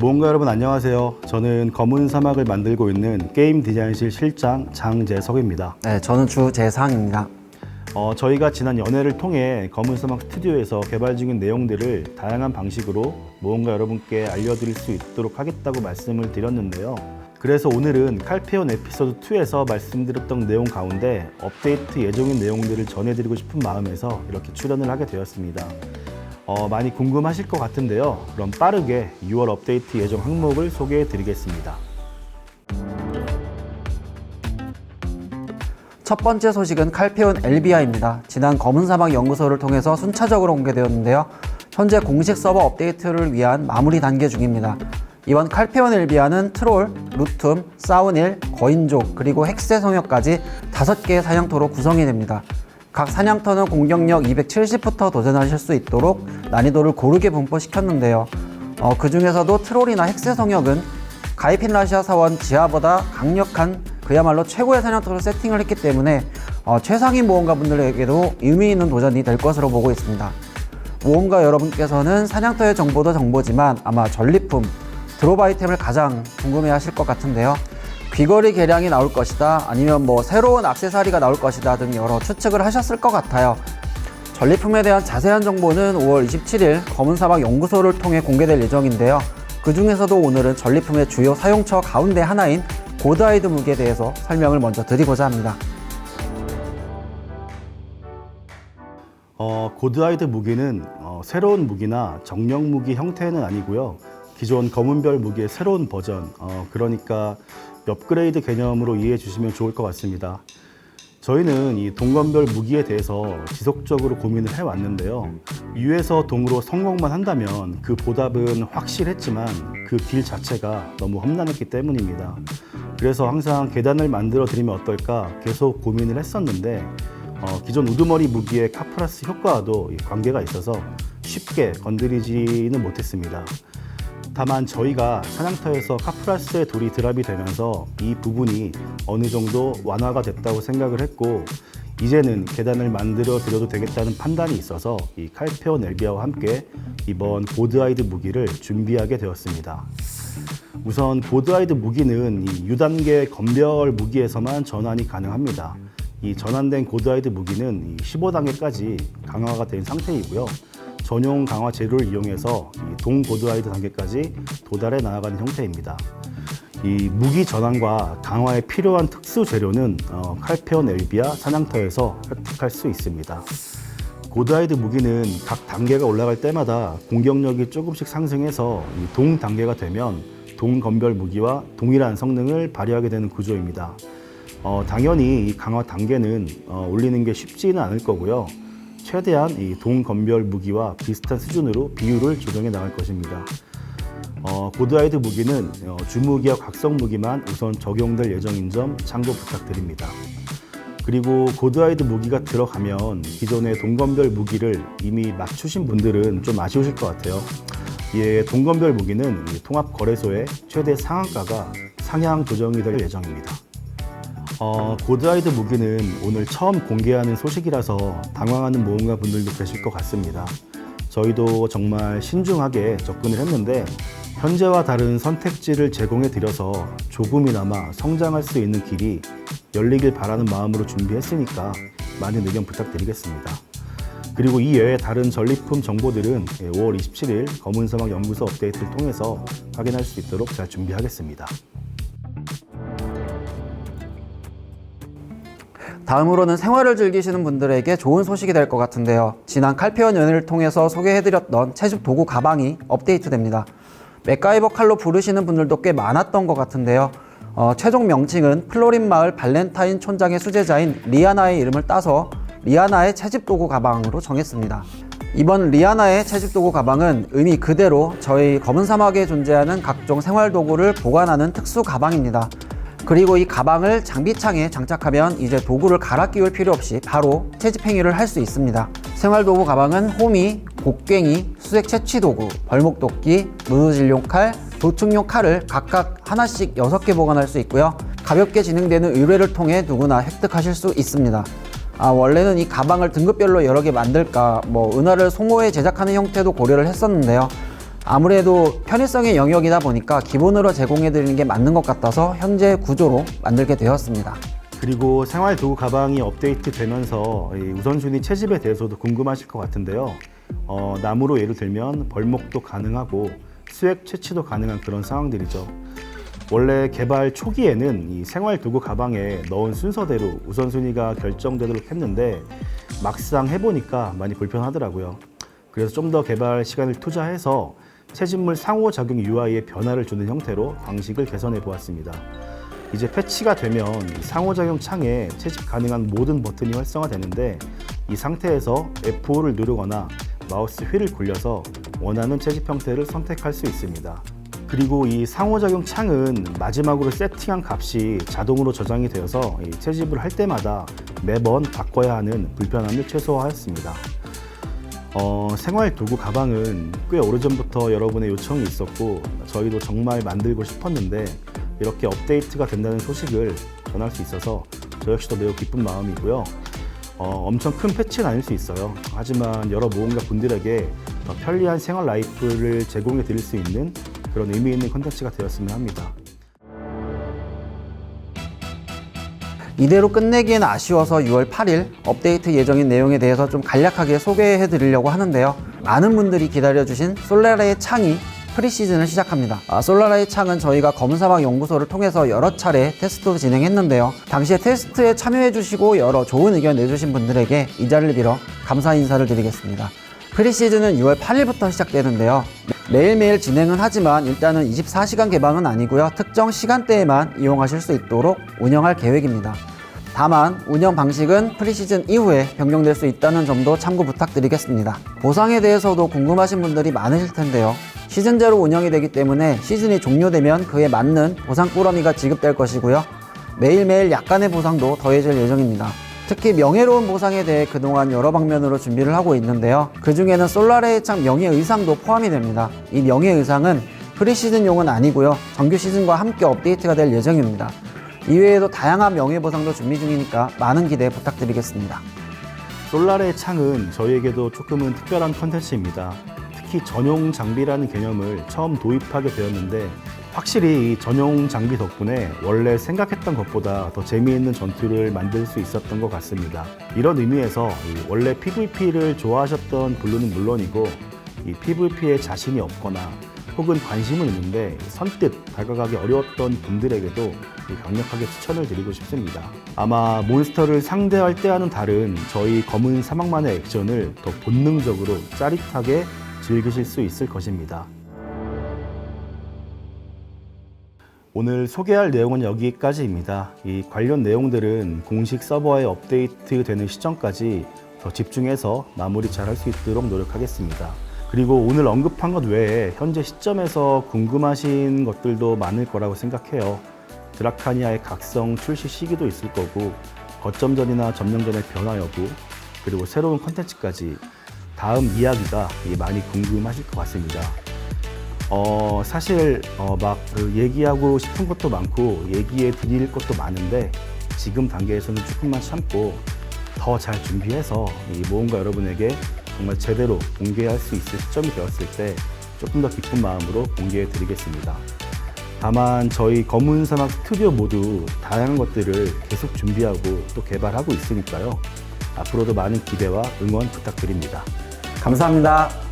모험가 여러분 안녕하세요. 저는 검은 사막을 만들고 있는 게임 디자인실 실장 장재석입니다. 네, 저는 주재상입니다. 어, 저희가 지난 연애를 통해 검은 사막 스튜디오에서 개발 중인 내용들을 다양한 방식으로 모험가 여러분께 알려드릴 수 있도록 하겠다고 말씀을 드렸는데요. 그래서 오늘은 칼페온 에피소드 2에서 말씀드렸던 내용 가운데 업데이트 예정인 내용들을 전해드리고 싶은 마음에서 이렇게 출연을 하게 되었습니다. 어, 많이 궁금하실 것 같은데요. 그럼 빠르게 6월 업데이트 예정 항목을 소개해 드리겠습니다. 첫 번째 소식은 칼페온 엘비아입니다. 지난 검은 사막 연구소를 통해서 순차적으로 공개되었는데요. 현재 공식 서버 업데이트를 위한 마무리 단계 중입니다. 이번 칼페온 엘비아는 트롤, 루툼, 사우닐, 거인족, 그리고 헥세 성역까지 5개의 사냥터로 구성이 됩니다. 각 사냥터는 공격력 270부터 도전하실 수 있도록 난이도를 고르게 분포시켰는데요. 어, 그 중에서도 트롤이나 헥세 성역은 가이핀 라시아 사원 지하보다 강력한 그야말로 최고의 사냥터로 세팅을 했기 때문에 어, 최상위 모험가 분들에게도 의미 있는 도전이 될 것으로 보고 있습니다. 모험가 여러분께서는 사냥터의 정보도 정보지만 아마 전리품, 드롭 아이템을 가장 궁금해 하실 것 같은데요. 귀걸이 개량이 나올 것이다, 아니면 뭐 새로운 악세사리가 나올 것이다 등 여러 추측을 하셨을 것 같아요. 전리품에 대한 자세한 정보는 5월 27일 검은 사막 연구소를 통해 공개될 예정인데요. 그 중에서도 오늘은 전리품의 주요 사용처 가운데 하나인 고드아이드 무기에 대해서 설명을 먼저 드리고자 합니다. 어, 고드아이드 무기는 어, 새로운 무기나 정령 무기 형태는 아니고요. 기존 검은별 무기의 새로운 버전, 어, 그러니까 업그레이드 개념으로 이해해 주시면 좋을 것 같습니다. 저희는 이 동검별 무기에 대해서 지속적으로 고민을 해왔는데요. 유에서 동으로 성공만 한다면 그 보답은 확실했지만 그 길 자체가 너무 험난했기 때문입니다. 그래서 항상 계단을 만들어 드리면 어떨까 계속 고민을 했었는데 어, 기존 우두머리 무기의 카프라스 효과와도 이 관계가 있어서 쉽게 건드리지는 못했습니다. 다만 저희가 사냥터에서 카프라스의 돌이 드랍이 되면서 이 부분이 어느 정도 완화가 됐다고 생각을 했고 이제는 계단을 만들어 드려도 되겠다는 판단이 있어서 이 칼페온 엘비아와 함께 이번 고드아이드 무기를 준비하게 되었습니다. 우선 고드아이드 무기는 이 유단계 건별 무기에서만 전환이 가능합니다. 이 전환된 고드아이드 무기는 15단계까지 강화가 된 상태이고요. 전용 강화 재료를 이용해서 이 동고드아이드 단계까지 도달해 나아가는 형태입니다. 이 무기 전환과 강화에 필요한 특수 재료는 어, 칼페온 엘비아 사냥터에서 획득할 수 있습니다. 고드아이드 무기는 각 단계가 올라갈 때마다 공격력이 조금씩 상승해서 이동 단계가 되면 동건별 무기와 동일한 성능을 발휘하게 되는 구조입니다. 어, 당연히 이 강화 단계는 어, 올리는 게 쉽지는 않을 거고요. 최대한 이 동건별 무기와 비슷한 수준으로 비율을 조정해 나갈 것입니다. 어, 고드아이드 무기는 어, 주무기와 각성 무기만 우선 적용될 예정인 점 참고 부탁드립니다. 그리고 고드아이드 무기가 들어가면 기존의 동건별 무기를 이미 맞추신 분들은 좀 아쉬우실 것 같아요. 예, 동건별 무기는 이 통합 거래소의 최대 상한가가 상향 조정이 될 예정입니다. 어, 고드아이드 무기는 오늘 처음 공개하는 소식이라서 당황하는 모험가 분들도 계실 것 같습니다. 저희도 정말 신중하게 접근을 했는데 현재와 다른 선택지를 제공해 드려서 조금이나마 성장할 수 있는 길이 열리길 바라는 마음으로 준비했으니까 많은 의견 부탁드리겠습니다. 그리고 이 외에 다른 전리품 정보들은 5월 27일 검은사막 연구소 업데이트를 통해서 확인할 수 있도록 잘 준비하겠습니다. 다음으로는 생활을 즐기시는 분들에게 좋은 소식이 될 것 같은데요. 지난 칼페온 연회를 통해서 소개해드렸던 채집 도구 가방이 업데이트됩니다. 맥가이버 칼로 부르시는 분들도 꽤 많았던 것 같은데요. 어, 최종 명칭은 플로린 마을 발렌타인 촌장의 수제자인 리아나의 이름을 따서 리아나의 채집 도구 가방으로 정했습니다. 이번 리아나의 채집 도구 가방은 의미 그대로 저희 검은 사막에 존재하는 각종 생활 도구를 보관하는 특수 가방입니다. 그리고 이 가방을 장비창에 장착하면 이제 도구를 갈아 끼울 필요 없이 바로 채집 행위를 할 수 있습니다. 생활 도구 가방은 호미, 곡괭이, 수색 채취 도구, 벌목도끼, 무드질용 칼, 도축용 칼을 각각 하나씩 6개 보관할 수 있고요. 가볍게 진행되는 의뢰를 통해 누구나 획득하실 수 있습니다. 아, 원래는 이 가방을 등급별로 여러 개 만들까, 뭐, 은하를 송호해 제작하는 형태도 고려를 했었는데요. 아무래도 편의성의 영역이다 보니까 기본으로 제공해 드리는 게 맞는 것 같아서 현재 구조로 만들게 되었습니다. 그리고 생활 도구 가방이 업데이트 되면서 이 우선순위 채집에 대해서도 궁금하실 것 같은데요. 어, 나무로 예를 들면 벌목도 가능하고 수액 채취도 가능한 그런 상황들이죠. 원래 개발 초기에는 이 생활 도구 가방에 넣은 순서대로 우선순위가 결정되도록 했는데 막상 해보니까 많이 불편하더라고요. 그래서 좀 더 개발 시간을 투자해서 채집물 상호 작용 UI에 변화를 주는 형태로 방식을 개선해 보았습니다. 이제 패치가 되면 이 상호작용 창에 채집 가능한 모든 버튼이 활성화되는데 이 상태에서 F5를 누르거나 마우스 휠을 굴려서 원하는 채집 형태를 선택할 수 있습니다. 그리고 이 상호작용 창은 마지막으로 세팅한 값이 자동으로 저장이 되어서 이 채집을 할 때마다 매번 바꿔야 하는 불편함을 최소화하였습니다. 어, 생활 도구 가방은 꽤 오래전부터 여러분의 요청이 있었고 저희도 정말 만들고 싶었는데 이렇게 업데이트가 된다는 소식을 전할 수 있어서 저 역시도 매우 기쁜 마음이고요. 어, 엄청 큰 패치는 아닐 수 있어요. 하지만 여러 모험가 분들에게 더 편리한 생활 라이프를 제공해 드릴 수 있는 그런 의미 있는 컨텐츠가 되었으면 합니다. 이대로 끝내기엔 아쉬워서 6월 8일 업데이트 예정인 내용에 대해서 좀 간략하게 소개해 드리려고 하는데요. 많은 분들이 기다려주신 솔라라의 창이 프리시즌을 시작합니다. 아, 솔라라의 창은 저희가 검은사막 연구소를 통해서 여러 차례 테스트도 진행했는데요. 당시에 테스트에 참여해 주시고 여러 좋은 의견 내주신 분들에게 이 자리를 빌어 감사 인사를 드리겠습니다. 프리시즌은 6월 8일부터 시작되는데요. 매일매일 진행은 하지만 일단은 24시간 개방은 아니고요. 특정 시간대에만 이용하실 수 있도록 운영할 계획입니다. 다만 운영 방식은 프리시즌 이후에 변경될 수 있다는 점도 참고 부탁드리겠습니다. 보상에 대해서도 궁금하신 분들이 많으실 텐데요. 시즌제로 운영이 되기 때문에 시즌이 종료되면 그에 맞는 보상 꾸러미가 지급될 것이고요. 매일매일 약간의 보상도 더해질 예정입니다. 특히 명예로운 보상에 대해 그동안 여러 방면으로 준비를 하고 있는데요. 그 중에는 솔라레의 창 명예 의상도 포함이 됩니다. 이 명예 의상은 프리시즌용은 아니고요. 정규 시즌과 함께 업데이트가 될 예정입니다. 이외에도 다양한 명예 보상도 준비 중이니까 많은 기대 부탁드리겠습니다. 솔라레의 창은 저희에게도 조금은 특별한 컨텐츠입니다. 특히 전용 장비라는 개념을 처음 도입하게 되었는데 확실히 이 전용 장비 덕분에 원래 생각했던 것보다 더 재미있는 전투를 만들 수 있었던 것 같습니다. 이런 의미에서 이 원래 PVP를 좋아하셨던 블루는 물론이고 이 PVP에 자신이 없거나 혹은 관심은 있는데 선뜻 다가가기 어려웠던 분들에게도 이 강력하게 추천을 드리고 싶습니다. 아마 몬스터를 상대할 때와는 다른 저희 검은 사막만의 액션을 더 본능적으로 짜릿하게 즐기실 수 있을 것입니다. 오늘 소개할 내용은 여기까지입니다. 이 관련 내용들은 공식 서버에 업데이트 되는 시점까지 더 집중해서 마무리 잘 할 수 있도록 노력하겠습니다. 그리고 오늘 언급한 것 외에 현재 시점에서 궁금하신 것들도 많을 거라고 생각해요. 드라카니아의 각성 출시 시기도 있을 거고 거점전이나 점령전의 변화 여부 그리고 새로운 컨텐츠까지 다음 이야기가 많이 궁금하실 것 같습니다. 어, 사실 어, 막그 얘기하고 싶은 것도 많고 얘기해 드릴 것도 많은데 지금 단계에서는 조금만 참고 더 잘 준비해서 이 모험가 여러분에게 정말 제대로 공개할 수 있을 시점이 되었을 때 조금 더 기쁜 마음으로 공개해 드리겠습니다. 다만 저희 검은 사막 스튜디오 모두 다양한 것들을 계속 준비하고 또 개발하고 있으니까요. 앞으로도 많은 기대와 응원 부탁드립니다. 감사합니다.